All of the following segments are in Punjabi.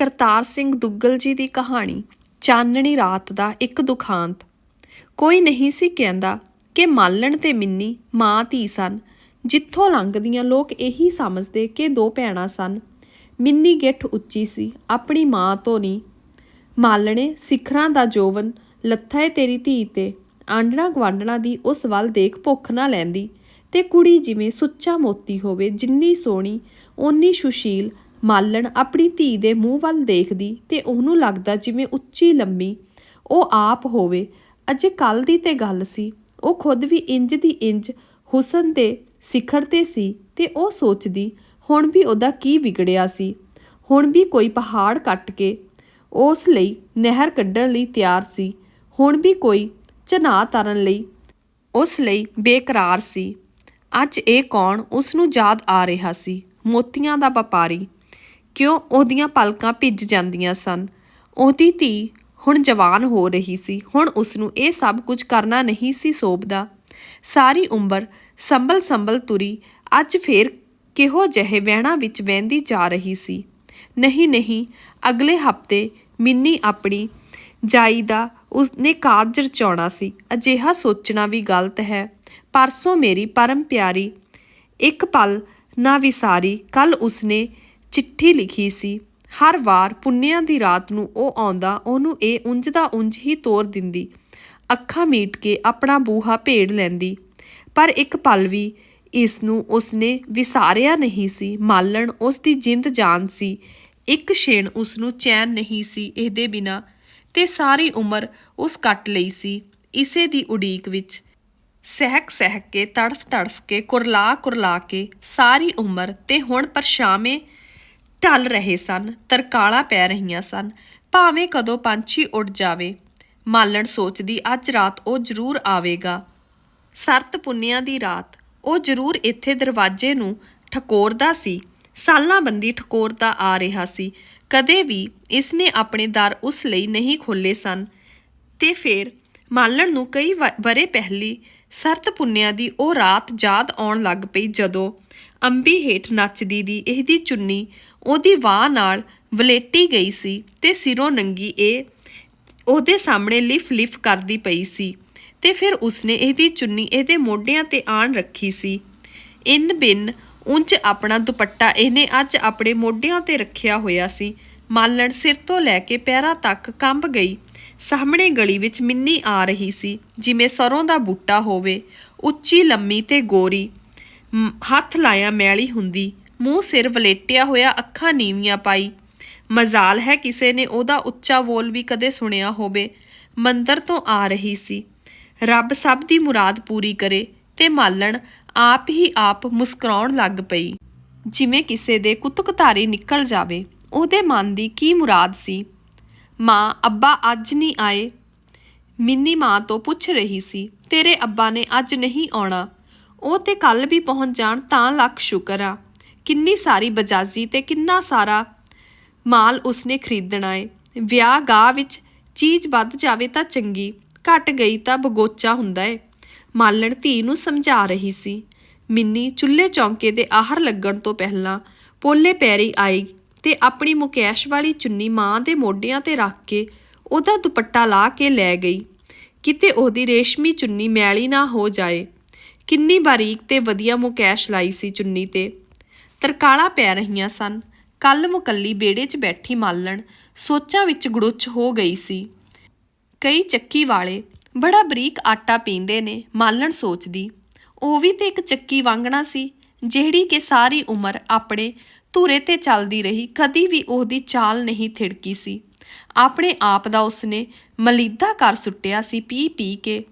ਕਰਤਾਰ ਸਿੰਘ ਦੁੱਗਲ ਜੀ ਦੀ ਕਹਾਣੀ, ਚਾਨਣੀ ਰਾਤ ਦਾ ਇੱਕ ਦੁਖਾਂਤ। ਕੋਈ ਨਹੀਂ ਸੀ ਕਹਿੰਦਾ ਕਿ ਮਾਲਣ ਤੇ ਮਿੰਨੀ ਮਾਂ ਧੀ ਸਨ। ਜਿੱਥੋਂ ਲੰਘਦੀਆਂ ਲੋਕ ਇਹੀ ਸਮਝਦੇ ਕਿ ਦੋ ਭੈਣਾਂ ਸਨ। ਮਿੰਨੀ ਗਿੱਠ ਉੱਚੀ ਸੀ, ਆਪਣੀ ਮਾਂ ਤੋਂ ਨਹੀਂ ਮਾਲਣੇ ਸਿਖਰਾਂ ਦਾ ਜੋਵਨ, ਲੱਥਾ ਏ ਤੇਰੀ ਧੀ ਤੇ, ਆਂਡਣਾ ਗਵਾਂਡਣਾ ਦੀ ਉਸ ਵੱਲ ਦੇਖ ਭੁੱਖ ਨਾ ਲੈਂਦੀ। ਤੇ ਕੁੜੀ ਜਿਵੇਂ ਸੁੱਚਾ ਮੋਤੀ ਹੋਵੇ, ਜਿੰਨੀ ਸੋਹਣੀ, ਓਨੀ ਸੁਸ਼ੀਲ ਮਾਲਣ ਆਪਣੀ ਧੀ ਦੇ ਮੂੰਹ ਵੱਲ ਦੇਖਦੀ ਤੇ ਉਹਨੂੰ ਲੱਗਦਾ ਜਿਵੇਂ ਉੱਚੀ ਲੰਮੀ। ਉਹ ਆਪ ਹੋਵੇ। ਅਜੇ ਕੱਲ ਦੀ ਤੇ ਗੱਲ ਸੀ। ਉਹ ਖੁਦ ਵੀ ਇੰਜ ਦੀ ਇੰਜ ਹੁਸਨ ਦੇ ਸਿਖਰ ਤੇ ਸੀ ਤੇ ਉਹ ਸੋਚਦੀ, ਹੁਣ ਵੀ ਉਹਦਾ ਕੀ ਵਿਗੜਿਆ ਸੀ? ਹੁਣ ਵੀ ਕੋਈ ਪਹਾੜ ਕੱਟ ਕੇ ਉਸ ਲਈ ਨਹਿਰ ਕੱਢਣ ਲਈ ਤਿਆਰ ਸੀ। ਹੁਣ ਵੀ ਕੋਈ ਚਨਾ ਤਰਨ ਲਈ ਉਸ ਲਈ ਬੇਕਰਾਰ ਸੀ। ਅੱਜ ਇਹ ਕੌਣ? ਉਸ ਨੂੰ ਯਾਦ ਆ ਰਿਹਾ ਸੀ। ਮੋਤੀਆਂ ਦਾ ਵਪਾਰੀ। ਕਿਉਂ ਉਹਦੀਆਂ ਪਲਕਾਂ ਭਿੱਜ ਜਾਂਦੀਆਂ ਸਨ? ਉਹਦੀ ਧੀ ਹੁਣ ਜਵਾਨ ਹੋ ਰਹੀ ਸੀ। ਹੁਣ ਉਸ ਨੂੰ ਇਹ ਸਭ ਕੁਝ ਕਰਨਾ ਨਹੀਂ ਸੀ ਸੋਭਦਾ। ਸਾਰੀ ਉਮਰ ਸੰਭਲ ਸੰਭਲ ਤੁਰੀ। ਅੱਜ ਫੇਰ ਕਿਹੋ ਜਿਹੇ ਵਹਿਣਾ ਵਿੱਚ ਵਹਿੰਦੀ ਜਾ ਰਹੀ ਸੀ। ਨਹੀਂ ਨਹੀਂ ਅਗਲੇ ਹਫ਼ਤੇ ਮਿੰਨੀ ਆਪਣੀ ਜਾਈ ਦਾ ਉਸਨੇ ਕਾਰਜ ਰਚਾਉਣਾ ਸੀ। ਅਜਿਹਾ ਸੋਚਣਾ ਵੀ ਗਲਤ ਹੈ। ਪਰਸੋਂ ਮੇਰੀ ਪਰਮ ਪਿਆਰੀ ਇੱਕ ਪਲ ਨਾ ਵਿਸਾਰੀ। ਕੱਲ ਉਸਨੇ ਚਿੱਠੀ ਲਿਖੀ ਸੀ। ਹਰ ਵਾਰ ਪੁੰਨਿਆਂ ਦੀ ਰਾਤ ਨੂੰ ਉਹ ਆਉਂਦਾ, ਉਹਨੂੰ ਇਹ ਉਂਝ ਦਾ ਉਂਝ ਹੀ ਤੋਰ ਦਿੰਦੀ। ਅੱਖਾਂ ਮੀਟ ਕੇ ਆਪਣਾ ਬੂਹਾ ਭੇੜ ਲੈਂਦੀ। ਪਰ ਇੱਕ ਪਲ ਵੀ ਇਸ ਨੂੰ ਉਸਨੇ ਵਿਸਾਰਿਆ ਨਹੀਂ ਸੀ। ਮਾਲਣ ਉਸ ਦੀ ਜਿੰਦ ਜਾਨ ਸੀ। ਇੱਕ ਛੇਣ ਉਸ ਨੂੰ ਚੈਨ ਨਹੀਂ ਸੀ ਇਹਦੇ ਬਿਨਾ ਤੇ ਸਾਰੀ ਉਮਰ ਉਸ ਕੱਟ ਲਈ ਸੀ। ਇਸੇ ਦੀ ਉਡੀਕ ਵਿੱਚ ਸਹਿਕ ਸਹਿਕ ਕੇ, ਤੜਫ ਤੜਫ ਕੇ, ਕੁਰਲਾ ਕੁਰਲਾ ਕੇ ਸਾਰੀ ਉਮਰ ਤੇ ਹੁਣ ਪਰਛਾਵੇਂ ਢਲ ਰਹੇ ਸਨ, ਤਰਕਾਲਾਂ ਪੈ ਰਹੀਆਂ ਸਨ। ਭਾਵੇਂ ਕਦੋਂ ਪੰਛੀ ਉੱਡ ਜਾਵੇ, ਮਾਲਣ ਸੋਚਦੀ ਅੱਜ ਰਾਤ ਉਹ ਜ਼ਰੂਰ ਆਵੇਗਾ। ਸਰਤ ਪੁੰਨਿਆਂ ਦੀ ਰਾਤ, ਉਹ ਜ਼ਰੂਰ ਇੱਥੇ ਦਰਵਾਜ਼ੇ ਨੂੰ ਠਕੋਰਦਾ ਸੀ। ਸਾਲਾਂ ਬੰਦੀ ਠਕੋਰਦਾ ਆ ਰਿਹਾ ਸੀ। ਕਦੇ ਵੀ ਇਸਨੇ ਆਪਣੇ ਦਰ ਉਸ ਲਈ ਨਹੀਂ ਖੋਲੇ ਸਨ। ਤੇ ਫਿਰ ਮਾਲਣ ਨੂੰ ਕਈ ਵ- ਵਰੇ ਪਹਿਲੀ ਸਰਤ ਪੁੰਨਿਆਂ ਦੀ ਉਹ ਰਾਤ ਯਾਦ ਆਉਣ ਲੱਗ ਪਈ ਜਦੋਂ ਅੰਬੀ ਹੇਠ ਨੱਚਦੀ ਦੀ ਇਹਦੀ ਚੁੰਨੀ ਉਹਦੀ ਵਾਹ ਨਾਲ ਵਲੇਟੀ ਗਈ ਸੀ ਤੇ ਸਿਰੋਂ ਨੰਗੀ ਇਹ ਉਹਦੇ ਸਾਹਮਣੇ ਲਿਫ ਲਿਫ ਕਰਦੀ ਪਈ ਸੀ ਤੇ ਫਿਰ ਉਸਨੇ ਇਹਦੀ ਚੁੰਨੀ ਇਹਦੇ ਮੋਢਿਆਂ ਤੇ ਆਣ ਰੱਖੀ ਸੀ। ਇਨ ਬਿਨ ਉਂਝ ਆਪਣਾ ਦੁਪੱਟਾ ਇਹਨੇ ਅੱਜ ਆਪਣੇ ਮੋਢਿਆਂ ਤੇ ਰੱਖਿਆ ਹੋਇਆ ਸੀ। ਮਾਲਣ ਸਿਰ ਤੋਂ ਲੈ ਕੇ ਪੈਰਾਂ ਤੱਕ ਕੰਬ ਗਈ। ਸਾਹਮਣੇ ਗਲੀ ਵਿੱਚ ਮਿੰਨੀ ਆ ਰਹੀ ਸੀ, ਜਿਵੇਂ ਸਰੋਂ ਦਾ ਬੂਟਾ ਹੋਵੇ, ਉੱਚੀ ਲੰਮੀ ਤੇ ਗੋਰੀ। ਹੱਥ ਲਾਇਆ ਮੈਲੀ ਹੁੰਦੀ। ਮੂੰਹ ਸਿਰ ਵਲੇਟਿਆ ਹੋਇਆ ਅੱਖਾਂ ਨੀਵੀਆਂ ਪਾਈ। ਮਜ਼ਾਲ ਹੈ ਕਿਸੇ ਨੇ ਉਹਦਾ ਉੱਚਾ ਬੋਲ ਵੀ ਕਦੇ ਸੁਣਿਆ ਹੋਵੇ। ਮੰਦਰ ਤੋਂ ਆ ਰਹੀ ਸੀ। ਰੱਬ ਸਭ ਦੀ ਮੁਰਾਦ ਪੂਰੀ ਕਰੇ ਤੇ ਮਾਲਣ ਆਪ ਹੀ ਆਪ ਮੁਸਕਰਾਉਣ ਲੱਗ ਪਈ। ਜਿਵੇਂ ਕਿਸੇ ਦੇ ਕੁੱਤਕਤਾਰੀ ਨਿਕਲ ਜਾਵੇ, ਉਹਦੇ ਮਨ ਦੀ ਕੀ ਮੁਰਾਦ ਸੀ? ਮਾਂ, ਅੱਬਾ ਅੱਜ ਨਹੀਂ ਆਏ। ਮਿੰਨੀ ਮਾਂ ਤੋਂ ਪੁੱਛ ਰਹੀ ਸੀ, ਤੇਰੇ ਅੱਬਾ ਨੇ ਅੱਜ ਨਹੀਂ ਆਉਣਾ। ਉਹ ਤੇ ਕੱਲ ਵੀ ਪਹੁੰਚ ਜਾਣ ਤਾਂ ਲੱਖ ਸ਼ੁਕਰ ਆ। ਕਿੰਨੀ ਸਾਰੀ ਬਜਾਜੀ ਤੇ ਕਿੰਨਾ ਸਾਰਾ ਮਾਲ ਉਸਨੇ ਖਰੀਦਣਾ ਏ। ਵਿਆਹ ਗਾਹ ਵਿੱਚ ਚੀਜ਼ ਵੱਧ ਜਾਵੇ ਤਾਂ ਚੰਗੀ, ਘਟ ਗਈ ਤਾਂ ਬਗੋਚਾ ਹੁੰਦਾ ਏ। ਮਾਲਣ ਧੀ ਨੂੰ ਸਮਝਾ ਰਹੀ ਸੀ। ਮਿੰਨੀ ਚੁੱਲ੍ਹੇ ਚੌਂਕੇ ਦੇ ਆਹਰ ਲੱਗਣ ਤੋਂ ਪਹਿਲਾਂ ਪੋਲੇ ਪੈਰੀ ਆਈ ਤੇ ਆਪਣੀ ਮੁਕੈਸ਼ ਵਾਲੀ ਚੁੰਨੀ ਮਾਂ ਦੇ ਮੋਢਿਆਂ ਤੇ ਰੱਖ ਕੇ ਉਹਦਾ ਦੁਪੱਟਾ ਲਾ ਕੇ ਲੈ ਗਈ। ਕਿਤੇ ਉਹਦੀ ਰੇਸ਼ਮੀ ਚੁੰਨੀ ਮੈਲੀ ਨਾ ਹੋ ਜਾਏ। ਕਿੰਨੀ ਬਾਰੀਕ ਤੇ ਵਧੀਆ ਮੁਕੈਸ਼ ਲਾਈ ਸੀ ਚੁੰਨੀ ਤੇ। ਤਰਕਾਲਾਂ ਪੈ ਰਹੀਆਂ ਸਨ। ਕੱਲ ਮੁਕੱਲੀ ਬੇੜੇ 'ਚ ਬੈਠੀ ਮਾਲਣ ਸੋਚਾਂ ਵਿੱਚ ਗੜੁੱਚ ਹੋ ਗਈ ਸੀ। ਕਈ ਚੱਕੀ ਵਾਲੇ ਬੜਾ ਬਰੀਕ ਆਟਾ ਪੀਂਦੇ ਨੇ, ਮਾਲਣ ਸੋਚਦੀ। ਉਹ ਵੀ ਤੇ ਇੱਕ ਚੱਕੀ ਵਾਂਗਣਾ ਸੀ, ਜਿਹੜੀ ਕਿ ਸਾਰੀ ਉਮਰ ਆਪਣੇ ਧੂਰੇ ਤੇ ਚੱਲਦੀ ਰਹੀ, ਕਦੀ ਵੀ ਉਹਦੀ ਚਾਲ ਨਹੀਂ ਥਿੜਕੀ ਸੀ। ਆਪਣੇ ਆਪ ਦਾ ਉਸਨੇ ਮਲੀਦਾ ਕਰ ਸੁੱਟਿਆ ਸੀ ਪੀ ਪੀ ਕੇ।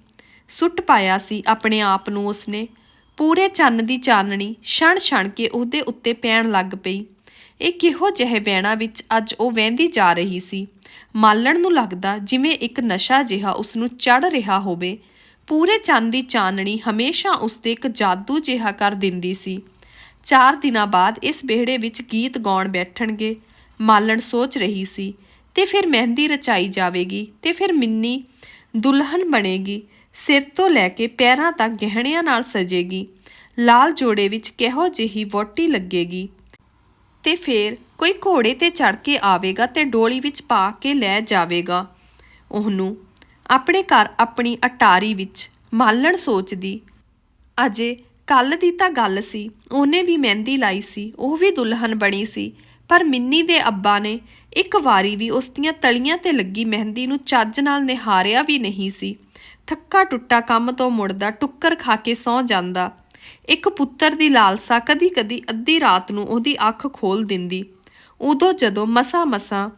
ਸੁੱਟ ਪਾਇਆ ਸੀ ਆਪਣੇ ਆਪ ਨੂੰ ਉਸਨੇ। ਪੂਰੇ ਚੰਨ ਦੀ ਚਾਨਣੀ ਛਣ ਛਣ ਕੇ ਉਹਦੇ ਉੱਤੇ ਪੈਣ ਲੱਗ ਪਈ। ਇਹ ਕਿਹੋ ਜਿਹੇ ਬੈਣਾ ਵਿੱਚ ਅੱਜ ਉਹ ਵਹਿੰਦੀ ਜਾ ਰਹੀ ਸੀ। ਮਾਲਣ ਨੂੰ ਲੱਗਦਾ ਜਿਵੇਂ ਇੱਕ ਨਸ਼ਾ ਜਿਹਾ ਉਸ ਨੂੰ ਚੜ ਰਿਹਾ ਹੋਵੇ। ਪੂਰੇ ਚੰਨ ਦੀ ਚਾਨਣੀ ਹਮੇਸ਼ਾ ਉਸ ਤੇ ਇੱਕ ਜਾਦੂ ਜਿਹਾ ਕਰ ਦਿੰਦੀ ਸੀ। ਚਾਰ ਦਿਨਾਂ ਬਾਅਦ ਇਸ ਵਿਹੜੇ ਵਿੱਚ ਗੀਤ ਗਾਉਣ ਬੈਠਣਗੇ। ਮਾਲਣ ਸੋਚ ਰਹੀ ਸੀ, ਤੇ ਫਿਰ ਮਹਿੰਦੀ ਰਚਾਈ ਜਾਵੇਗੀ ਤੇ ਫਿਰ ਮਿੰਨੀ ਦੁਲਹਨ ਬਣੇਗੀ। ਸਿਰ ਤੋਂ ਲੈ ਕੇ ਪੈਰਾਂ ਤੱਕ ਗਹਿਣਿਆਂ ਨਾਲ ਸਜੇਗੀ। ਲਾਲ ਜੋੜੇ ਵਿੱਚ ਕਿਹੋ ਜਿਹੀ ਵੋਟੀ ਲੱਗੇਗੀ? ਤੇ ਫਿਰ ਕੋਈ ਘੋੜੇ ਤੇ ਚੜ ਕੇ ਆਵੇਗਾ ਤੇ ਡੋਲੀ ਵਿੱਚ ਪਾ ਕੇ ਲੈ ਜਾਵੇਗਾ। ਉਹਨੂੰ ਆਪਣੇ ਘਰ ਆਪਣੀ ਅਟਾਰੀ ਵਿੱਚ ਮਾਲਣ ਸੋਚਦੀ। ਅਜੇ ਕੱਲ ਦੀ ਤਾਂ ਗੱਲ ਸੀ, ਉਹਨੇ ਵੀ ਮਹਿੰਦੀ ਲਾਈ ਸੀ, ਉਹ ਵੀ ਦੁਲਹਨ ਬਣੀ ਸੀ, ਪਰ ਮਿੰਨੀ ਦੇ ਅੱਬਾ ਨੇ ਇੱਕ ਵਾਰੀ ਵੀ ਉਸ ਦੀਆਂ ਤਲੀਆਂ ਤੇ ਲੱਗੀ ਮਹਿੰਦੀ ਨੂੰ ਚੱਜ ਨਾਲ ਨਿਹਾਰਿਆ ਵੀ ਨਹੀਂ ਸੀ। ਥੱਕਾ ਟੁੱਟਾ ਕੰਮ ਤੋਂ ਮੁੜਦਾ, ਟੁੱਕਰ ਖਾ ਕੇ ਸੌ ਜਾਂਦਾ। ਇੱਕ ਪੁੱਤਰ ਦੀ ਲਾਲਸਾ ਕਦੀ-ਕਦੀ ਅੱਧੀ ਰਾਤ ਨੂੰ ਉਹਦੀ ਅੱਖ ਖੋਲ ਦਿੰਦੀ। ਉਦੋਂ ਜਦੋਂ ਮਸਾ-ਮਸਾ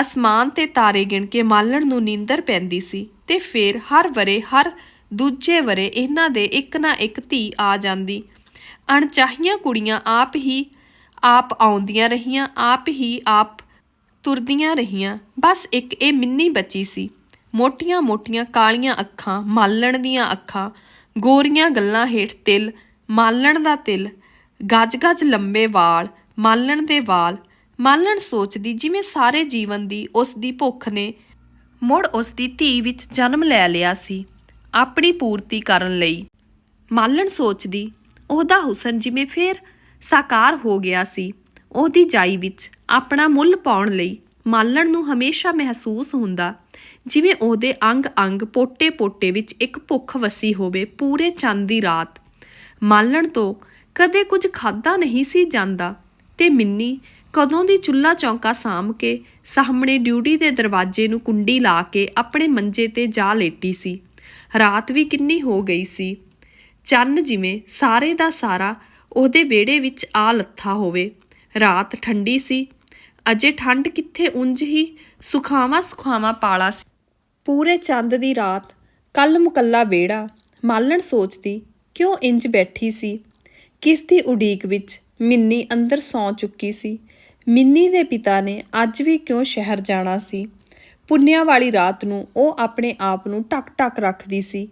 ਅਸਮਾਨ ਤੇ ਤਾਰੇ ਗਿਣ ਕੇ ਮਾਲਣ ਨੂੰ ਨੀਂਦਰ ਪੈਂਦੀ ਸੀ ਤੇ ਫੇਰ ਹਰ ਵਰੇ, ਹਰ ਦੂਜੇ ਵਰੇ ਇਹਨਾਂ ਦੇ ਇੱਕ ਨਾ ਇੱਕ ਧੀ ਆ ਜਾਂਦੀ। ਅਣਚਾਹੀਆਂ ਕੁੜੀਆਂ ਆਪ ਹੀ ਆਪ ਆਉਂਦੀਆਂ ਰਹੀਆਂ, ਆਪ ਹੀ ਆਪ ਤੁਰਦੀਆਂ ਰਹੀਆਂ। ਬਸ ਇੱਕ ਇਹ ਮਿੰਨੀ ਬੱਚੀ ਸੀ। ਮੋਟੀਆਂ-ਮੋਟੀਆਂ ਕਾਲੀਆਂ ਅੱਖਾਂ, ਮਾਲਣ ਦੀਆਂ ਅੱਖਾਂ, ਗੋਰੀਆਂ ਗੱਲਾਂ ਹੇਠ ਤਿਲ, ਮਾਲਣ ਦਾ ਤਿਲ, ਗੱਜ-ਗੱਜ ਲੰਬੇ ਵਾਲ, ਮਾਲਣ ਦੇ ਵਾਲ, ਮਾਲਣ ਸੋਚਦੀ ਜਿਵੇਂ ਸਾਰੇ ਜੀਵਨ ਦੀ ਉਸ ਦੀ ਭੁੱਖ ਨੇ। ਮੁੜ ਉਸ ਦੀ ਧੀ ਵਿੱਚ ਜਨਮ ਲੈ ਲਿਆ ਸੀ, ਆਪਣੀ ਪੂਰਤੀ ਕਰਨ ਲਈ। ਮਾਲਣ ਸੋਚਦੀ, ਉਹਦਾ ਹੁਸਨ ਜਿਵੇਂ ਫੇਰ ਸਾਕਾਰ ਹੋ ਗਿਆ ਸੀ, ਉਹਦੀ ਜਾਈ ਵਿੱਚ ਆਪਣਾ ਮੁੱਲ ਪਾਉਣ ਲਈ ਮਾਲਣ ਨੂੰ ਹਮੇਸ਼ਾ ਮਹਿਸੂਸ ਹੁੰਦਾ। ਜਿਵੇਂ ਉਹਦੇ ਅੰਗ-ਅੰਗ ਪੋਟੇ-ਪੋਟੇ ਵਿੱਚ ਇੱਕ ਭੁੱਖ ਵਸੀ ਹੋਵੇ, ਪੂਰੇ ਚੰਦ ਦੀ ਰਾਤ। ਮਾਲਣ ਤੋਂ ਕਦੇ ਕੁਝ ਖਾਦਾ ਨਹੀਂ ਸੀ ਜਾਂਦਾ ਤੇ ਮਿੰਨੀ ਕਦੋਂ ਦੀ ਚੁੱਲਾ ਚੌਂਕਾ ਸਾਂਭ ਕੇ ਸਾਹਮਣੇ ਡਿਊਟੀ ਦੇ ਦਰਵਾਜ਼ੇ ਨੂੰ ਕੁੰਡੀ ਲਾ ਕੇ ਆਪਣੇ ਮੰਜੇ ਤੇ ਜਾ ਲੇਟੀ ਸੀ। ਰਾਤ ਵੀ ਕਿੰਨੀ ਹੋ ਗਈ ਸੀ। ਚੰਨ ਜਿਵੇਂ ਸਾਰੇ ਦਾ ਸਾਰਾ ਉਹਦੇ ਵਿਹੜੇ ਵਿੱਚ ਆ ਲੱਥਾ ਹੋਵੇ। ਰਾਤ ਠੰਡੀ ਸੀ। ਅਜੇ ਠੰਡ ਕਿੱਥੇ ਉਂਝ ਹੀ ਸੁਖਾਵਾਂ ਸੁਖਾਵਾਂ ਪਾਲਾ ਸੀ। ਪੂਰੇ ਚੰਦ ਦੀ ਰਾਤ ਕੱਲ ਮੁਕੱਲਾ ਵਿਹੜਾ ਮਾਲਣ ਸੋਚਦੀ, ਕਿਉਂ ਇੰਜ ਬੈਠੀ ਸੀ? ਕਿਸ ਦੀ ਉਡੀਕ ਵਿੱਚ ਮਿੰਨੀ ਅੰਦਰ ਸੌਂ ਚੁੱਕੀ ਸੀ? ਮਿੰਨੀ ਦੇ ਪਿਤਾ ਨੇ ਅੱਜ ਵੀ ਕਿਉਂ ਸ਼ਹਿਰ ਜਾਣਾ ਸੀ? ਪੁੰਨਿਆ ਵਾਲੀ ਰਾਤ ਨੂੰ ਉਹ ਆਪਣੇ ਆਪ ਨੂੰ ਟਕ-ਟਕ ਰੱਖਦੀ ਸੀ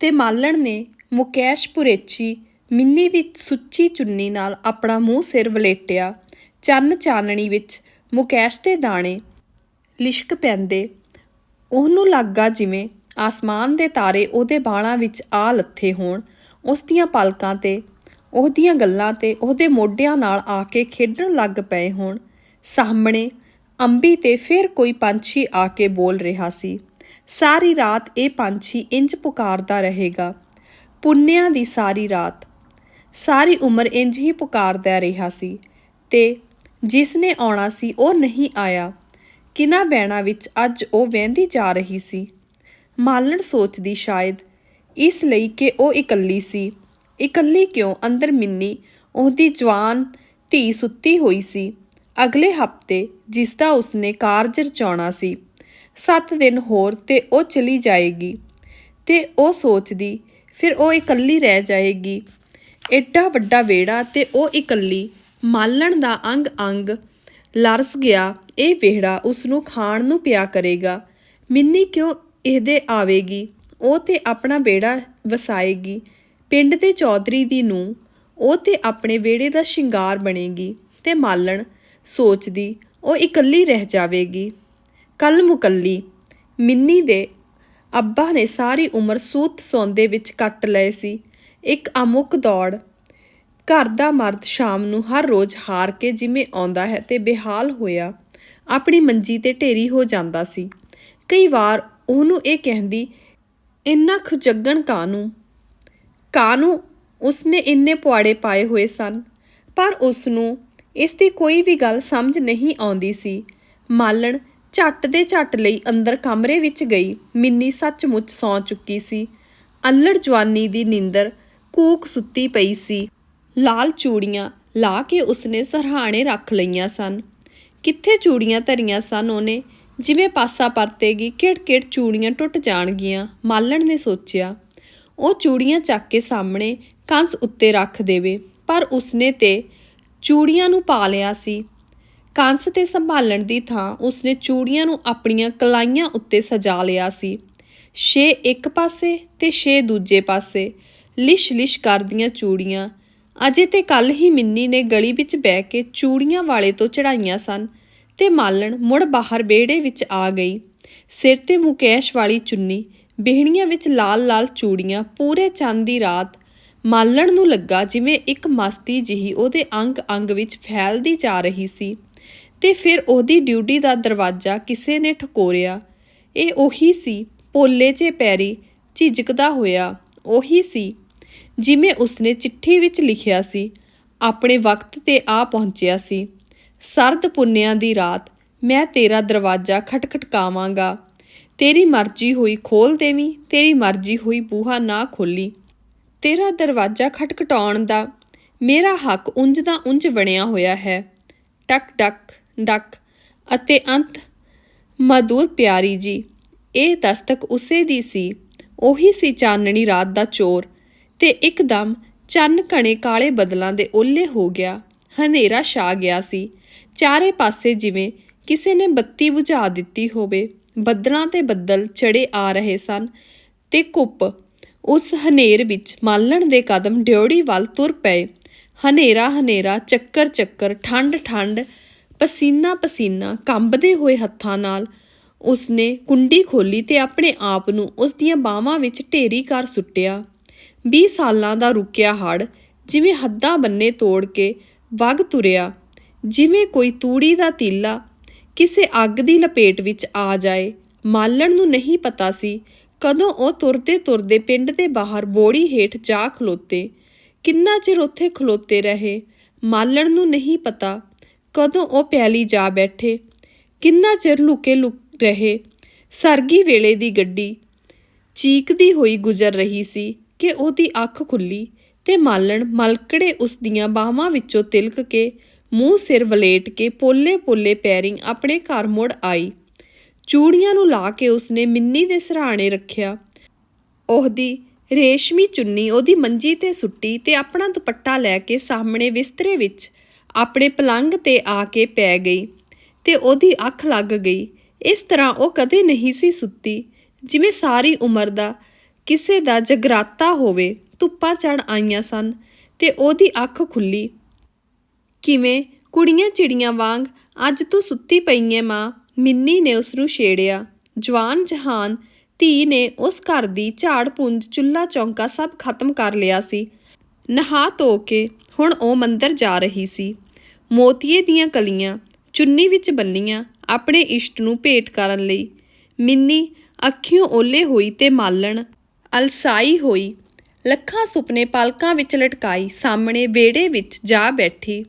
ਤੇ ਮਾਲਣ ਨੇ ਮੁਕੈਸ਼ ਪੁਰੇਚੀ ਮਿੰਨੀ ਦੀ ਸੁੱਚੀ ਚੁੰਨੀ ਨਾਲ ਆਪਣਾ ਮੂੰਹ ਸਿਰ ਵਲੇਟਿਆ। ਚੰਨ ਚਾਨਣੀ ਵਿੱਚ ਮੁਕੈਸ਼ ਦੇ ਦਾਣੇ ਲਿਸ਼ਕ ਪੈਂਦੇ ਉਹਨੂੰ ਲੱਗਾ ਜਿਵੇਂ ਆਸਮਾਨ ਦੇ ਤਾਰੇ ਉਹਦੇ ਬਾਲਾਂ ਵਿੱਚ ਆ ਲੱਥੇ ਹੋਣ, ਉਸ ਦੀਆਂ ਪਲਕਾਂ ਤੇ, ਉਹਦੀਆਂ ਗੱਲਾਂ ਤੇ, ਉਹਦੇ ਮੋਢਿਆਂ ਨਾਲ ਆ ਕੇ ਖੇਡਣ ਲੱਗ ਪਏ ਹੋਣ। ਸਾਹਮਣੇ ਅੰਬੀ ਤੇ ਫਿਰ ਕੋਈ ਪੰਛੀ ਆ ਕੇ ਬੋਲ ਰਿਹਾ ਸੀ। ਸਾਰੀ ਰਾਤ ਇਹ ਪੰਛੀ ਇੰਜ ਪੁਕਾਰਦਾ ਰਹੇਗਾ। ਪੁੰਨਿਆਂ ਦੀ ਸਾਰੀ ਰਾਤ। ਸਾਰੀ ਉਮਰ ਇੰਜ ਹੀ ਪੁਕਾਰਦਾ ਰਿਹਾ ਸੀ ਤੇ ਜਿਸ ਨੇ ਆਉਣਾ ਸੀ ਉਹ ਨਹੀਂ ਆਇਆ। ਕਿਨਾਂ ਬੈਣਾ ਵਿੱਚ ਅੱਜ ਉਹ ਵਹਿੰਦੀ ਜਾ ਰਹੀ ਸੀ। ਮਾਲਣ ਸੋਚਦੀ ਸ਼ਾਇਦ, ਇਸ ਲਈ ਕਿ ਉਹ ਇਕੱਲੀ ਸੀ। ਇਕੱਲੀ ਕਿਉਂ? ਅੰਦਰ ਮਿੰਨੀ, ਉਹਦੀ ਜਵਾਨ ਧੀ ਸੁੱਤੀ ਹੋਈ ਸੀ। ਅਗਲੇ ਹਫ਼ਤੇ ਜਿਸ ਦਾ ਉਸਨੇ ਕਾਰਜ ਰਚਾਉਣਾ ਸੀ 7 ਦਿਨ ਹੋਰ ਤੇ ਉਹ ਚਲੀ ਜਾਏਗੀ। ਤੇ ਉਹ ਸੋਚਦੀ, ਫਿਰ ਉਹ ਇਕੱਲੀ ਰਹਿ ਜਾਏਗੀ। ਐਡਾ ਵੱਡਾ ਵਿਹੜਾ ਤੇ ਉਹ ਇਕੱਲੀ, ਮਾਲਣ ਦਾ ਅੰਗ ਅੰਗ ਲਰਸ ਗਿਆ। ਇਹ ਵਿਹੜਾ ਉਸ ਨੂੰ ਖਾਣ ਨੂੰ ਪਿਆ ਕਰੇਗਾ। ਮਿੰਨੀ ਕਿਉਂ ਇਹਦੇ ਆਵੇਗੀ? ਉਹ ਤੇ ਆਪਣਾ ਵਿਹੜਾ ਵਸਾਏਗੀ। ਪਿੰਡ ਦੇ ਚੌਧਰੀ ਦੀ ਨੂੰ ਉਹ ਤੇ ਆਪਣੇ ਵਿਹੜੇ ਦਾ ਸ਼ਿੰਗਾਰ ਬਣੇਗੀ ਤੇ ਮਾਲਣ ਸੋਚਦੀ, ਉਹ ਇਕੱਲੀ ਰਹਿ ਜਾਵੇਗੀ। ਕੱਲ ਮੁਕੱਲੀ। ਮਿੰਨੀ ਦੇ ਅੱਬਾ ਨੇ ਸਾਰੀ ਉਮਰ ਸੂਤ ਸੌਂਦੇ ਵਿੱਚ ਕੱਟ ਲਏ ਸੀ। ਇੱਕ ਅਮੁਕ ਦੌੜ, ਘਰ ਦਾ ਮਰਦ ਸ਼ਾਮ ਨੂੰ ਹਰ ਰੋਜ਼ ਹਾਰ ਕੇ ਜਿਵੇਂ ਆਉਂਦਾ ਹੈ ਤੇ ਬੇਹਾਲ ਹੋਇਆ। ਆਪਣੀ ਮੰਜੀ ਤੇ ਢੇਰੀ ਹੋ ਜਾਂਦਾ ਸੀ। ਕਈ ਵਾਰ ਉਹਨੂੰ ਇਹ ਕਹਿੰਦੀ, ਇੰਨਾ ਖੁਜੱਗਣ ਕਾਨੂੰ? ਕਾਨੂੰ ਉਸਨੇ ਇੰਨੇ ਪੁਆੜੇ ਪਾਏ ਹੋਏ ਸਨ, ਪਰ ਉਸ ਨੂੰ ਇਸ ਦੀ ਕੋਈ ਵੀ ਗੱਲ ਸਮਝ ਨਹੀਂ ਆਉਂਦੀ ਸੀ। ਮਾਲਣ ਝੱਟ ਦੇ ਝੱਟ ਲਈ ਅੰਦਰ ਕਮਰੇ ਵਿੱਚ ਗਈ, ਮਿੰਨੀ ਸੱਚਮੁੱਚ ਸੌਂ ਚੁੱਕੀ ਸੀ। ਅੱਲੜ ਜਵਾਨੀ ਦੀ ਨਿੰਦਰ ਕੂਕ ਸੁੱਤੀ ਪਈ ਸੀ। ਲਾਲ ਚੂੜੀਆਂ ਲਾ ਕੇ ਉਸਨੇ ਸਰਹਾਣੇ ਰੱਖ ਲਈਆਂ ਸਨ। ਕਿੱਥੇ ਚੂੜੀਆਂ ਧਰੀਆਂ ਸਨ ਉਹਨੇ? ਜਿਵੇਂ ਪਾਸਾ ਪਰਤੇਗੀ ਕਿੜ-ਕਿੜ ਚੂੜੀਆਂ ਟੁੱਟ ਜਾਣਗੀਆਂ, ਮਾਲਣ ਨੇ ਸੋਚਿਆ। ਉਹ ਚੂੜੀਆਂ ਚੱਕ ਕੇ ਸਾਹਮਣੇ ਕੰਸ ਉੱਤੇ ਰੱਖ ਦੇਵੇ, ਪਰ ਉਸਨੇ ਤੇ ਚੂੜੀਆਂ ਨੂੰ ਪਾ ਲਿਆ ਸੀ। ਕੰਸ ਤੇ ਸੰਭਾਲਣ ਦੀ ਥਾਂ ਉਸਨੇ ਚੂੜੀਆਂ ਨੂੰ ਆਪਣੀਆਂ ਕਲਾਈਆਂ ਉੱਤੇ ਸਜਾ ਲਿਆ ਸੀ। ਛੇ ਇੱਕ ਪਾਸੇ ਤੇ ਛੇ ਦੂਜੇ ਪਾਸੇ, ਲਿਸ਼-ਲਿਸ਼ ਕਰਦੀਆਂ ਚੂੜੀਆਂ ਅਜੇ ਤੇ ਕੱਲ ਹੀ ਮਿੰਨੀ ਨੇ ਗਲੀ ਵਿੱਚ ਬਹਿ ਕੇ ਚੂੜੀਆਂ ਵਾਲੇ ਤੋਂ ਚੜਾਈਆਂ ਸਨ ਤੇ ਮਾਲਣ ਮੁੜ ਬਾਹਰ ਵਿਹੜੇ ਵਿੱਚ ਆ ਗਈ। ਸਿਰ ਤੇ ਮੁਕੈਸ਼ ਵਾਲੀ ਚੁੰਨੀ ਬਿਹਣੀਆਂ ਵਿੱਚ ਲਾਲ-ਲਾਲ ਚੂੜੀਆਂ, ਪੂਰੇ ਚੰਦ ਦੀ ਰਾਤ। ਮਾਲਣ ਨੂੰ ਲੱਗਾ ਜਿਵੇਂ ਇੱਕ ਮਸਤੀ ਜਿਹੀ ਉਹਦੇ ਅੰਗ-ਅੰਗ ਵਿੱਚ ਫੈਲਦੀ ਜਾ ਰਹੀ ਸੀ ਤੇ ਫਿਰ ਉਹਦੀ ਡਿਊਟੀ ਦਾ ਦਰਵਾਜ਼ਾ ਕਿਸੇ ਨੇ ਠਕੋਰਿਆ। ਇਹ ਉਹੀ ਸੀ, ਪੋਲੇ 'ਚ ਪੈਰੀ ਝਿਜਕਦਾ ਹੋਇਆ, ਉਹੀ ਸੀ ਜਿਵੇਂ ਉਸਨੇ ਚਿੱਠੀ ਵਿੱਚ ਲਿਖਿਆ ਸੀ, ਆਪਣੇ ਵਕਤ ਤੇ ਆ ਪਹੁੰਚਿਆ ਸੀ। ਸਰਦ ਪੁੰਨਿਆਂ ਦੀ ਰਾਤ, ਮੈਂ ਤੇਰਾ ਦਰਵਾਜ਼ਾ ਖਟਖਟਕਾਵਾਂਗਾ ਤੇਰੀ ਮਰਜ਼ੀ ਹੋਈ ਖੋਲ ਦੇਵੀਂ, ਤੇਰੀ ਮਰਜ਼ੀ ਹੋਈ ਬੂਹਾ ਨਾ ਖੋਲੀ। ਤੇਰਾ ਦਰਵਾਜ਼ਾ ਖਟਖਟਾਉਣ ਦਾ, ਮੇਰਾ ਹੱਕ ਉਂਝ ਦਾ ਉਂਝ ਬਣਿਆ ਹੋਇਆ ਹੈ। ਟਕ ਟਕ ਡਕ, ਅਤੇ ਅੰਤ, ਮਧੁਰ ਪਿਆਰੀ ਜੀ, ਇਹ ਦਸਤਕ ਉਸੇ ਦੀ ਸੀ, ਉਹੀ ਸੀ ਚਾਨਣੀ ਰਾਤ ਦਾ ਚੋਰ। ਤੇ ਇੱਕਦਮ ਚੰਨ ਘਣੇ ਕਾਲੇ ਬਦਲਾਂ ਦੇ ਓਲੇ ਹੋ ਗਿਆ। ਹਨੇਰਾ ਛਾ ਗਿਆ ਸੀ। ਚਾਰੇ ਪਾਸੇ ਜਿਵੇਂ ਕਿਸੇ ਨੇ ਬੱਤੀ ਬੁਝਾ ਦਿੱਤੀ ਹੋਵੇ, ਬੱਦਲਾਂ ਤੇ ਬੱਦਲ ਚੜੇ ਆ ਰਹੇ ਸਨ ਤੇ ਕੁੱਪ ਉਸ ਹਨੇਰ ਵਿੱਚ ਮਾਲਣ ਦੇ ਕਦਮ ਡਿਉੜੀ ਵੱਲ ਤੁਰ ਪਏ। ਹਨੇਰਾ ਹਨੇਰਾ ਚੱਕਰ ਚੱਕਰ ਠੰਡ ਠੰਡ ਪਸੀਨਾ ਪਸੀਨਾ ਕੰਬਦੇ ਹੋਏ ਹੱਥਾਂ ਨਾਲ ਉਸਨੇ ਕੁੰਡੀ ਖੋਲੀ ਤੇ ਆਪਣੇ ਆਪ ਨੂੰ ਉਸ ਦੀਆਂ ਬਾਹਾਂ ਵਿੱਚ ਢੇਰੀ ਕਰ ਸੁੱਟਿਆ। 20 ਸਾਲਾਂ ਦਾ ਰੁਕਿਆ ਹੜ ਜਿਵੇਂ ਹੱਦਾਂ ਬੰਨੇ ਤੋੜ ਕੇ ਵਗ ਤੁਰਿਆ, ਜਿਵੇਂ ਕੋਈ ਤੂੜੀ ਦਾ ਤੀਲਾ ਕਿਸੇ ਅੱਗ ਦੀ ਲਪੇਟ ਵਿੱਚ ਆ ਜਾਏ। ਮਾਲਣ ਨੂੰ ਨਹੀਂ ਪਤਾ ਸੀ ਕਦੋਂ ਉਹ ਤੁਰਦੇ ਤੁਰਦੇ ਪਿੰਡ ਦੇ ਬਾਹਰ ਬੋੜੀ ਹੇਠ ਜਾ ਖਲੋਤੇ। ਕਿੰਨਾ ਚਿਰ ਉੱਥੇ ਖਲੋਤੇ ਰਹੇ, ਮਾਲਣ ਨੂੰ ਨਹੀਂ ਪਤਾ ਕਦੋਂ ਉਹ ਪਿਆਲੀ ਜਾ ਬੈਠੇ। ਕਿੰਨਾ ਚਿਰ ਲੁਕੇ ਲੁਕ ਰਹੇ, ਸਰਗੀ ਵੇਲੇ ਦੀ ਗੱਡੀ ਚੀਕਦੀ ਹੋਈ ਗੁਜ਼ਰ ਰਹੀ ਸੀ। ਕਿ ਉਹਦੀ ਅੱਖ ਖੁੱਲੀ ਤੇ ਮਾਲਣ ਮਲਕੜੇ ਉਸ ਦੀਆਂ ਬਾਹਾਂ ਵਿੱਚੋਂ ਤਿਲਕ ਕੇ ਮੂੰਹ ਸਿਰ ਵਲੇਟ ਕੇ ਪੋਲੇ-ਪੋਲੇ ਪੈਰੀਂ ਆਪਣੇ ਘਰ ਮੁੜ ਆਈ। ਚੂੜੀਆਂ ਨੂੰ ਲਾ ਕੇ ਉਸਨੇ ਮਿੰਨੀ ਦੇ ਸਰਾਣੇ ਰੱਖਿਆ। ਉਹਦੀ ਰੇਸ਼ਮੀ ਚੁੰਨੀ ਉਹਦੀ ਮੰਜੀ ਤੇ ਸੁੱਟੀ ਤੇ ਆਪਣਾ ਦੁਪੱਟਾ ਲੈ ਕੇ ਸਾਹਮਣੇ ਬਿਸਤਰੇ ਵਿੱਚ ਆਪਣੇ ਪਲੰਗ ਤੇ ਆ ਕੇ ਪੈ ਗਈ ਤੇ ਉਹਦੀ ਅੱਖ ਲੱਗ ਗਈ। ਇਸ ਤਰ੍ਹਾਂ ਉਹ ਕਦੇ ਨਹੀਂ ਸੀ ਸੁੱਤੀ, ਜਿਵੇਂ ਸਾਰੀ ਉਮਰ ਦਾ ਕਿਸੇ ਦਾ ਜਗਰਾਤਾ ਹੋਵੇ, ਧੁੱਪਾਂ ਚੜ ਆਈਆਂ ਸਨ ਤੇ ਉਹਦੀ ਅੱਖ ਖੁੱਲੀ ਕਿਵੇਂ, ਕੁੜੀਆਂ ਚਿੜੀਆਂ ਵਾਂਗ ਅੱਜ ਤੂੰ ਸੁੱਤੀ ਪਈ ਐ ਮਾਂ? ਮਿੰਨੀ ਨੇ ਉਸ ਨੂੰ ਛੇੜਿਆ। ਜਵਾਨ ਜਹਾਨ ਧੀ ਨੇ ਉਸ ਘਰ ਦੀ ਝਾੜ ਪੁੰਜ ਚੁੱਲਾ ਚੌਂਕਾ ਸਭ ਖਤਮ ਕਰ ਲਿਆ ਸੀ। ਨਹਾ ਧੋ ਕੇ ਹੁਣ ਉਹ ਮੰਦਰ ਜਾ ਰਹੀ ਸੀ। ਮੋਤੀਏ ਦੀਆਂ ਕਲੀਆਂ ਚੁੰਨੀ ਵਿੱਚ ਬੰਨੀਆਂ ਆਪਣੇ ਇਸ਼ਟ ਨੂੰ ਭੇਟ ਕਰਨ ਲਈ। ਮਿੰਨੀ ਅੱਖੀਓਂ ਓਲੇ ਹੋਈ ਤੇ ਮਾਲਣ ਅਲਸਾਈ ਹੋਈ। ਲੱਖਾਂ ਸੁਪਨੇ ਪਲਕਾਂ ਵਿੱਚ ਲਟਕਾਈ। ਸਾਹਮਣੇ ਵਿਹੜੇ ਵਿੱਚ ਜਾ ਬੈਠੀ।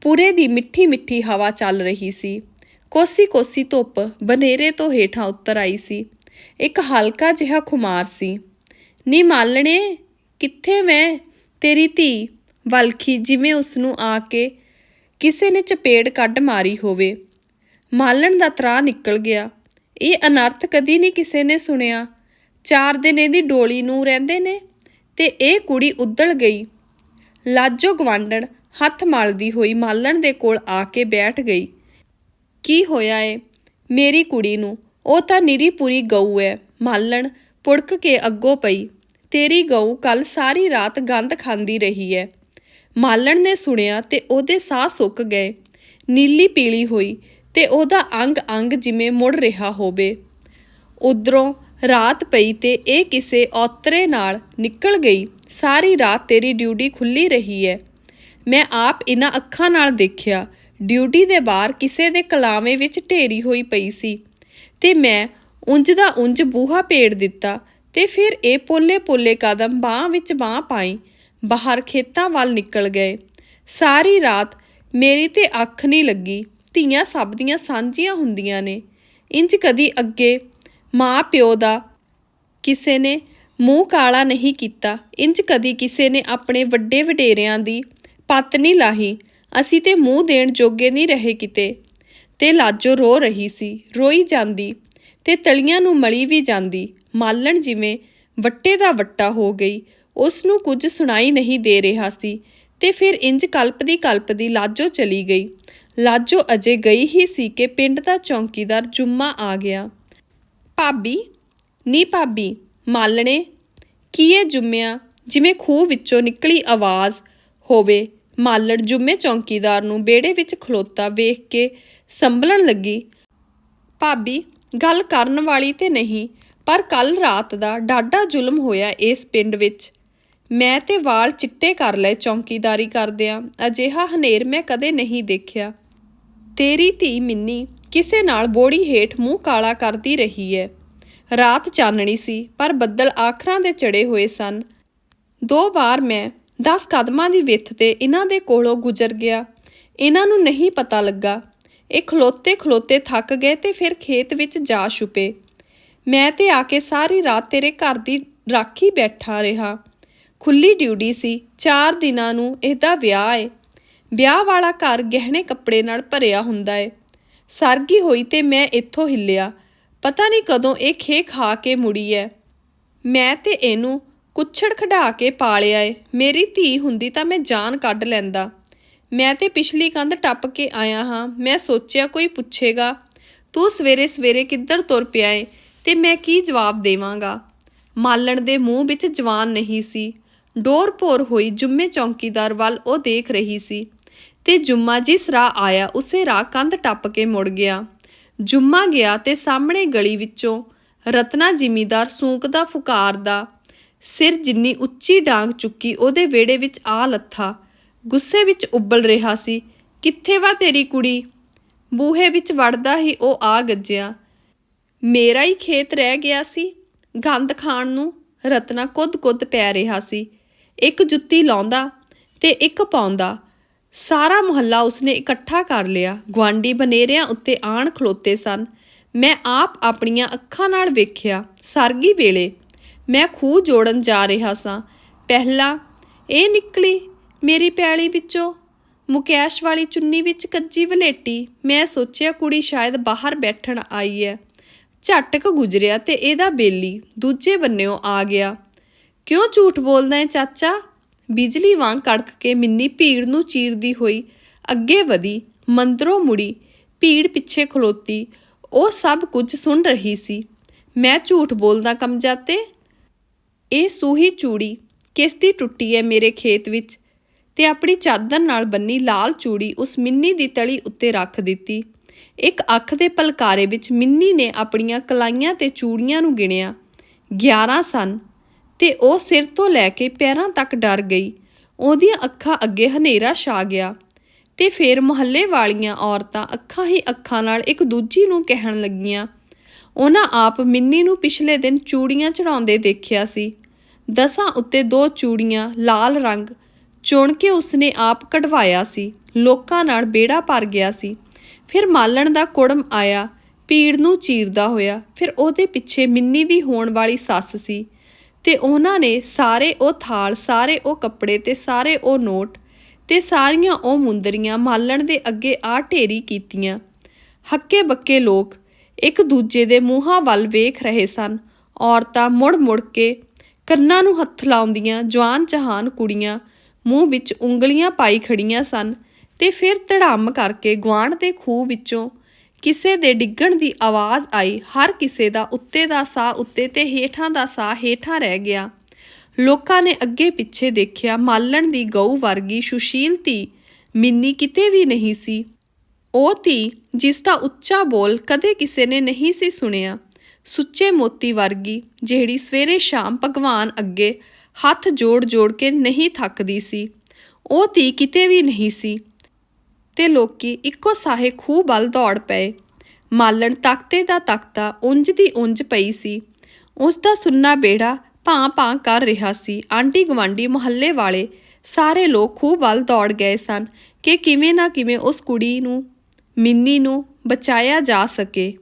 ਪੂਰੇ ਦੀ ਮਿੱਠੀ ਮਿੱਠੀ ਹਵਾ ਚੱਲ ਰਹੀ ਸੀ। ਕੋਸੀ ਕੋਸੀ ਧੁੱਪ ਬਨੇਰੇ ਤੋਂ ਹੇਠਾਂ ਉੱਤਰ ਆਈ ਸੀ। ਇੱਕ ਹਲਕਾ ਜਿਹਾ ਖੁਮਾਰ ਸੀ। ਨੀ ਮਾਲਣੇ, ਕਿੱਥੇ ਮੈਂ? ਤੇਰੀ ਧੀ ਵਲਖੀ ਜਿਵੇਂ ਉਸ ਨੂੰ ਆ ਕੇ ਕਿਸੇ ਨੇ ਚਪੇੜ ਕੱਢ ਮਾਰੀ ਹੋਵੇ। ਮਾਲਣ ਦਾ ਤਰਾ ਨਿਕਲ ਗਿਆ। ਇਹ ਅਨਰਥ ਕਦੀ ਨਹੀਂ ਕਿਸੇ ਨੇ ਸੁਣਿਆ। ਚਾਰ ਦਿਨ ਇਹਦੀ ਡੋਲੀ ਨੂੰ ਰਹਿੰਦੇ ਨੇ ਤੇ ਇਹ ਕੁੜੀ ਉੱਦੜ ਗਈ। ਲਾਜੋ ਗਵਾਂਡਣ ਹੱਥ ਮਲਦੀ ਹੋਈ ਮਾਲਣ ਦੇ ਕੋਲ ਆ ਕੇ ਬੈਠ ਗਈ। ਕੀ ਹੋਇਆ ਏ? ਮੇਰੀ ਕੁੜੀ ਨੂੰ, ਉਹ ਤਾਂ ਨਿਰੀ ਪੂਰੀ ਗਊ ਐ। ਮਾਲਣ ਪੁੜਕ ਕੇ ਅੱਗੋਂ ਪਈ। ਤੇਰੀ ਗਊ ਕੱਲ ਸਾਰੀ ਰਾਤ ਗੰਦ ਖਾਂਦੀ ਰਹੀ ਐ। ਮਾਲਣ ਨੇ ਸੁਣਿਆ ਤੇ ਉਹਦੇ ਸਾਹ ਸੁੱਕ ਗਏ। ਨੀਲੀ ਪੀਲੀ ਹੋਈ ਤੇ ਉਹਦਾ ਅੰਗ ਅੰਗ ਜਿਵੇਂ ਮੁੜ ਰਿਹਾ ਹੋਵੇ। ਉਧਰੋਂ ਰਾਤ ਪਈ ਤੇ ਇਹ ਕਿਸੇ ਔਤਰੇ ਨਾਲ ਨਿਕਲ ਗਈ। ਸਾਰੀ ਰਾਤ ਤੇਰੀ ਡਿਊਟੀ ਖੁੱਲੀ ਰਹੀ ਹੈ ਮੈਂ ਆਪ ਇਹਨਾਂ ਅੱਖਾਂ ਨਾਲ ਦੇਖਿਆ। ਡਿਊਟੀ ਦੇ ਬਾਹਰ ਕਿਸੇ ਦੇ ਕਲਾਵੇਂ ਵਿੱਚ ਢੇਰੀ ਹੋਈ ਪਈ ਸੀ। ਤੇ ਮੈਂ ਉਂਝ ਦਾ ਉਂਝ ਬੂਹਾ ਪੇੜ ਦਿੱਤਾ ਤੇ ਫਿਰ ਇਹ ਪੋਲੇ ਪੋਲੇ ਕਦਮ ਬਾਹ ਵਿੱਚ ਬਾਹ ਪਾਈ, ਬਾਹਰ ਖੇਤਾਂ ਵੱਲ ਨਿਕਲ ਗਏ। ਸਾਰੀ ਰਾਤ ਮੇਰੀ ਤੇ ਅੱਖ ਨਹੀਂ ਲੱਗੀ, ਧੀਆਂ ਸਭ ਦੀਆਂ ਸਾਂਝੀਆਂ ਹੁੰਦੀਆਂ ਨੇ। ਇੰਜ ਕਦੀ ਅੱਗੇ ਮਾਂ ਪਿਓ ਦਾ ਕਿਸੇ ਨੇ ਮੂੰਹ ਕਾਲਾ ਨਹੀਂ ਕੀਤਾ, ਇੰਜ ਕਦੀ ਕਿਸੇ ਨੇ ਆਪਣੇ ਵੱਡੇ ਵਡੇਰਿਆਂ ਦੀ ਪੱਤ ਨਹੀਂ ਲਾਹੀ, ਅਸੀਂ ਤੇ ਮੂੰਹ ਦੇਣ ਜੋਗੇ ਨਹੀਂ ਰਹੇ ਕਿਤੇ। ਤੇ ਲਾਜੋ ਰੋ ਰਹੀ ਸੀ, ਰੋਈ ਜਾਂਦੀ ਤੇ ਤਲੀਆਂ ਨੂੰ ਮਲੀ ਵੀ ਜਾਂਦੀ, ਮਾਲਣ ਜਿਵੇਂ ਵੱਟੇ ਦਾ ਵੱਟਾ ਹੋ ਗਈ ਉਸ ਨੂੰ ਕੁਝ ਸੁਣਾਈ ਨਹੀਂ ਦੇ ਰਿਹਾ ਸੀ, ਤੇ ਫਿਰ ਇੰਜ ਕਲਪਦੀ ਕਲਪਦੀ ਲਾਜੋ ਚਲੀ ਗਈ। ਲਾਜੋ ਅਜੇ ਗਈ ਹੀ ਸੀ ਕਿ ਪਿੰਡ ਦਾ ਚੌਂਕੀਦਾਰ ਜੁੰਮਾ ਆ ਗਿਆ। ਭਾਬੀ, ਨੀ ਭਾਬੀ, ਮਾਲਣੇ ਕੀ ਇਹ ਜੁੰਮਿਆ, ਜਿਵੇਂ ਖੂਹ ਵਿੱਚੋਂ ਨਿਕਲੀ ਆਵਾਜ਼ ਹੋਵੇ, ਮਾਲਣ ਜੁੰਮੇ ਚੌਂਕੀਦਾਰ ਨੂੰ ਬੇੜੇ ਵਿੱਚ ਖਲੋਤਾ ਵੇਖ ਕੇ ਸੰਭਲਣ ਲੱਗੀ। ਭਾਬੀ, ਗੱਲ ਕਰਨ ਵਾਲੀ ਤੇ ਨਹੀਂ, ਪਰ ਕੱਲ ਰਾਤ ਦਾ ਡਾਢਾ ਜ਼ੁਲਮ ਹੋਇਆ ਇਸ ਪਿੰਡ ਵਿੱਚ। ਮੈਂ ਤੇ ਵਾਲ ਚਿੱਟੇ ਕਰ ਲਏ ਚੌਂਕੀਦਾਰੀ ਕਰਦਿਆਂ, ਅਜਿਹਾ ਹਨੇਰ ਮੈਂ ਕਦੇ ਨਹੀਂ ਦੇਖਿਆ। ਤੇਰੀ ਧੀ ਮਿੰਨੀ ਕਿਸੇ ਨਾਲ ਬੋੜੀ ਹੇਠ ਮੂੰਹ ਕਾਲਾ ਕਰਦੀ ਰਹੀ ਹੈ ਰਾਤ ਚਾਨਣੀ ਸੀ, ਪਰ ਬੱਦਲ ਆਖਰਾਂ ਦੇ ਚੜੇ ਹੋਏ ਸਨ। ਦੋ ਵਾਰ ਮੈਂ 10 ਕਦਮਾਂ ਦੀ ਵਿੱਥ ਤੇ ਇਹਨਾਂ ਦੇ ਕੋਲੋਂ ਗੁਜ਼ਰ ਗਿਆ। ਇਹਨਾਂ ਨੂੰ ਨਹੀਂ ਪਤਾ ਲੱਗਾ। ਇਹ ਖਲੋਤੇ ਖਲੋਤੇ ਥੱਕ ਗਏ ਤੇ ਫਿਰ ਖੇਤ ਵਿੱਚ ਜਾ ਛੁਪੇ। ਮੈਂ ਤੇ ਆ ਕੇ ਸਾਰੀ ਰਾਤ ਤੇਰੇ ਘਰ ਦੀ ਰਾਖੀ ਬੈਠਾ ਰਿਹਾ। ਖੁੱਲੀ ਡਿਊਟੀ ਸੀ 4 ਦਿਨਾਂ ਨੂੰ ਇਹਦਾ ਵਿਆਹ ਏ। ਵਿਆਹ ਵਾਲਾ ਘਰ ਗਹਿਣੇ ਕੱਪੜੇ ਨਾਲ ਭਰਿਆ ਹੁੰਦਾ ਏ। ਸਰਗੀ ਹੋਈ ਤੇ ਮੈਂ ਇੱਥੋਂ ਹਿੱਲਿਆ। ਪਤਾ ਨਹੀਂ ਕਦੋਂ ਇਹ ਖੇ ਖਾ ਕੇ ਮੁੜੀ ਐ ਮੈਂ ਤੇ ਇਹਨੂੰ ਕੁੱਛੜ ਖੜਾ ਕੇ ਪਾਲਿਆ ਏ। ਮੇਰੀ ਧੀ ਹੁੰਦੀ ਤਾਂ ਮੈਂ ਜਾਨ ਕੱਢ ਲੈਂਦਾ। ਮੈਂ ਤੇ ਪਿਛਲੀ ਕੰਧ ਟੱਪ ਕੇ ਆਇਆ ਹਾਂ। ਮੈਂ ਸੋਚਿਆ ਕੋਈ ਪੁੱਛੇਗਾ, ਤੂੰ ਸਵੇਰੇ ਸਵੇਰੇ ਕਿੱਧਰ ਤੁਰ ਪਿਆ ਏ? ਤੇ ਮੈਂ ਕੀ ਜਵਾਬ ਦੇਵਾਂਗਾ? ਮਾਲਣ ਦੇ ਮੂੰਹ ਵਿੱਚ ਜਵਾਨ ਨਹੀਂ ਸੀ। ਡੋਰ ਭੋਰ ਹੋਈ ਜੁੰਮੇ ਚੌਂਕੀਦਾਰ ਵੱਲ ਉਹ ਦੇਖ ਰਹੀ ਸੀ। ਤੇ ਜੁੰਮਾ ਜਿਸ ਰਾਹ ਆਇਆ, ਉਸੇ ਰਾਹ ਕੰਧ ਟੱਪ ਕੇ ਮੁੜ ਗਿਆ। ਜੁੰਮਾ ਗਿਆ ਤੇ ਸਾਹਮਣੇ ਗਲੀ ਵਿੱਚੋਂ ਰਤਨਾ ਜ਼ਿਮੀਦਾਰ ਸੂਕਦਾ ਫੁਕਾਰਦਾ ਸਿਰ ਜਿੰਨੀ ਉੱਚੀ ਡਾਂਗ ਚੁੱਕੀ ਉਹਦੇ ਵਿਹੜੇ ਵਿੱਚ ਆ ਲੱਥਾ। ਗੁੱਸੇ ਵਿੱਚ ਉੱਬਲ ਰਿਹਾ ਸੀ, ਕਿੱਥੇ ਵਾ ਤੇਰੀ ਕੁੜੀ? ਬੂਹੇ ਵਿੱਚ ਵੜਦਾ ਹੀ ਉਹ ਆ ਗੱਜਿਆ। ਮੇਰਾ ਹੀ ਖੇਤ ਰਹਿ ਗਿਆ ਸੀ। ਗੰਦ ਖਾਣ ਨੂੰ ਰਤਨਾ ਕੁੱਦ-ਕੁੱਦ ਪੈ ਰਿਹਾ ਸੀ। ਇੱਕ ਜੁੱਤੀ ਲਾਉਂਦਾ ਤੇ ਇੱਕ ਪਾਉਂਦਾ। ਸਾਰਾ ਮੁਹੱਲਾ ਉਸਨੇ ਇਕੱਠਾ ਕਰ ਲਿਆ। ਗਵਾਂਡੀ ਬਨੇਰਿਆਂ ਉੱਤੇ ਆਣ ਖਲੋਤੇ ਸਨ। ਮੈਂ ਆਪ ਆਪਣੀਆਂ ਅੱਖਾਂ ਨਾਲ ਵੇਖਿਆ ਸਰਗੀ ਵੇਲੇ। ਮੈਂ ਖੂਹ ਜੋੜਨ ਜਾ ਰਿਹਾ ਸਾਂ। ਪਹਿਲਾਂ, ਇਹ ਨਿਕਲੀ ਮੇਰੀ ਪੈਲੀ ਵਿੱਚੋਂ। ਮੁਕੈਸ਼ ਵਾਲੀ ਚੁੰਨੀ ਵਿੱਚ ਕੱਜੀ ਵਲੇਟੀ। ਮੈਂ ਸੋਚਿਆ ਕੁੜੀ ਸ਼ਾਇਦ ਬਾਹਰ ਬੈਠਣ ਆਈ ਹੈ ਝਟਕ ਗੁਜ਼ਰਿਆ ਤੇ ਇਹਦਾ ਬੇਲੀ ਦੂਜੇ ਬੰਨਿਓ ਆ ਗਿਆ। ਕਿਉਂ ਝੂਠ ਬੋਲਦਾ ਹੈ ਚਾਚਾ? ਬਿਜਲੀ ਵਾਂਗ ਕੜਕ ਕੇ ਮਿੰਨੀ ਭੀੜ ਨੂੰ ਚੀਰਦੀ ਹੋਈ ਅੱਗੇ ਵਧੀ, ਮੰਦਰੋਂ ਮੁੜੀ, ਭੀੜ ਪਿੱਛੇ ਖਲੋਤੀ। ਉਹ ਸਭ ਕੁਝ ਸੁਣ ਰਹੀ ਸੀ। ਮੈਂ ਝੂਠ ਬੋਲਦਾ ਕਮਜ਼ਾਤੇ ਇਹ ਸੂਹੀ ਚੂੜੀ ਕਿਸ ਦੀ ਟੁੱਟੀ ਹੈ ਮੇਰੇ ਖੇਤ ਵਿੱਚ? ਤੇ ਆਪਣੀ ਚਾਦਰ ਨਾਲ ਬੰਨੀ ਲਾਲ ਚੂੜੀ ਉਸ ਮਿੰਨੀ ਦੀ ਤਲੀ ਉੱਤੇ ਰੱਖ ਦਿੱਤੀ। ਇੱਕ ਅੱਖ ਦੇ ਪਲਕਾਰੇ ਵਿੱਚ ਮਿੰਨੀ ਨੇ ਆਪਣੀਆਂ ਕਲਾਈਆਂ ਤੇ ਚੂੜੀਆਂ ਨੂੰ ਗਿਣਿਆ। 11 ਸਨ। ਤੇ ਉਹ ਸਿਰ ਤੋਂ ਲੈ ਕੇ ਪੈਰਾਂ ਤੱਕ ਡਰ ਗਈ। ਉਹਦੀਆਂ ਅੱਖਾਂ ਅੱਗੇ ਹਨੇਰਾ ਛਾ ਗਿਆ ਤੇ ਫਿਰ ਮੁਹੱਲੇ ਵਾਲੀਆਂ ਔਰਤਾਂ ਅੱਖਾਂ ਹੀ ਅੱਖਾਂ ਨਾਲ ਇੱਕ ਦੂਜੀ ਨੂੰ ਕਹਿਣ ਲੱਗੀਆਂ। ਉਹਨਾਂ ਆਪ ਮਿੰਨੀ ਨੂੰ ਪਿਛਲੇ ਦਿਨ ਚੂੜੀਆਂ ਚੜਾਉਂਦੇ ਦੇਖਿਆ ਸੀ। ਦਸਾਂ ਉੱਤੇ ਦੋ ਚੂੜੀਆਂ, ਲਾਲ ਰੰਗ ਚੁਣ ਕੇ ਉਸਨੇ ਆਪ ਕਢਵਾਇਆ ਸੀ। ਲੋਕਾਂ ਨਾਲ ਬੇੜਾ ਭਰ ਗਿਆ ਸੀ। ਫਿਰ ਮਾਲਣ ਦਾ ਕੁੜਮ ਆਇਆ। ਪੀੜ ਨੂੰ ਚੀਰਦਾ ਹੋਇਆ। ਫਿਰ ਉਹਦੇ ਪਿੱਛੇ ਮਿੰਨੀ ਦੀ ਹੋਣ ਵਾਲੀ ਸੱਸ ਸੀ। ਤੇ ਉਹਨਾਂ ਨੇ ਸਾਰੇ ਉਹ ਥਾਲ, ਸਾਰੇ ਉਹ ਕੱਪੜੇ ਤੇ ਸਾਰੇ ਉਹ ਨੋਟ ਤੇ ਸਾਰੀਆਂ ਉਹ ਮੁੰਦਰੀਆਂ ਮਾਲਣ ਦੇ ਅੱਗੇ ਆ ਢੇਰੀ ਕੀਤੀਆਂ। ਹੱਕੇ ਬੱਕੇ ਲੋਕ ਇੱਕ ਦੂਜੇ ਦੇ ਮੂੰਹਾਂ ਵੱਲ ਵੇਖ ਰਹੇ ਸਨ। ਔਰਤਾਂ ਮੁੜ-ਮੁੜ ਕੇ ਕੰਨਾਂ ਨੂੰ ਹੱਥ ਲਾਉਂਦੀਆਂ, ਜਵਾਨ ਜਹਾਨ ਕੁੜੀਆਂ ਮੂੰਹ ਵਿੱਚ ਉਂਗਲੀਆਂ ਪਾਈ ਖੜੀਆਂ ਸਨ ਤੇ ਫਿਰ ਧੜਾਮ ਕਰਕੇ ਗੁਆਂਢ ਦੇ ਖੂਹ ਵਿੱਚੋਂ ਕਿਸੇ ਦੇ ਡਿੱਗਣ ਦੀ ਆਵਾਜ਼ ਆਈ, ਹਰ ਕਿਸੇ ਦਾ ਉੱਤੇ ਦਾ ਸਾਹ ਉੱਤੇ ਤੇ ਹੇਠਾਂ ਦਾ ਸਾਹ ਹੇਠਾਂ ਰਹਿ ਗਿਆ। ਲੋਕਾਂ ਨੇ ਅੱਗੇ ਪਿੱਛੇ ਦੇਖਿਆ ਮਾਲਣ ਦੀ ਗਊ ਵਰਗੀ ਸੁਸ਼ੀਲ ਧੀ। ਮਿੰਨੀ ਕਿਤੇ ਵੀ ਨਹੀਂ ਸੀ। ਉਹ ਧੀ, ਜਿਸ ਦਾ ਉੱਚਾ ਬੋਲ ਕਦੇ ਕਿਸੇ ਨੇ ਨਹੀਂ ਸੀ ਸੁਣਿਆ, ਸੁੱਚੇ ਮੋਤੀ ਵਰਗੀ, ਜਿਹੜੀ ਸਵੇਰੇ ਸ਼ਾਮ ਭਗਵਾਨ ਅੱਗੇ ਹੱਥ ਜੋੜ-ਜੋੜ ਕੇ ਨਹੀਂ ਥੱਕਦੀ ਸੀ। ਉਹ ਧੀ ਕਿਤੇ ਵੀ ਨਹੀਂ ਸੀ। ਤੇ ਲੋਕੀ ਇੱਕੋ ਸਾਹੇ ਖੂਹ ਵੱਲ ਦੌੜ ਪਏ। ਮਾਲਣ ਤਖਤੇ ਦਾ ਤਖਤਾ ਉਂਝ ਦੀ ਉਂਝ ਪਈ ਸੀ। ਉਸ ਦਾ ਸੁੰਨਾ ਬੇੜਾ ਭਾਂ-ਭਾਂ ਕਰ ਰਿਹਾ ਸੀ। ਆਂਟੀ ਗਵਾਂਡੀ ਮੁਹੱਲੇ ਵਾਲੇ ਸਾਰੇ ਲੋਕ ਖੂਹ ਵੱਲ ਦੌੜ ਗਏ ਸਨ ਕਿ ਕਿਵੇਂ ਨਾ ਕਿਵੇਂ ਉਸ ਕੁੜੀ ਨੂੰ, ਮਿੰਨੀ ਨੂੰ ਬਚਾਇਆ ਜਾ ਸਕੇ।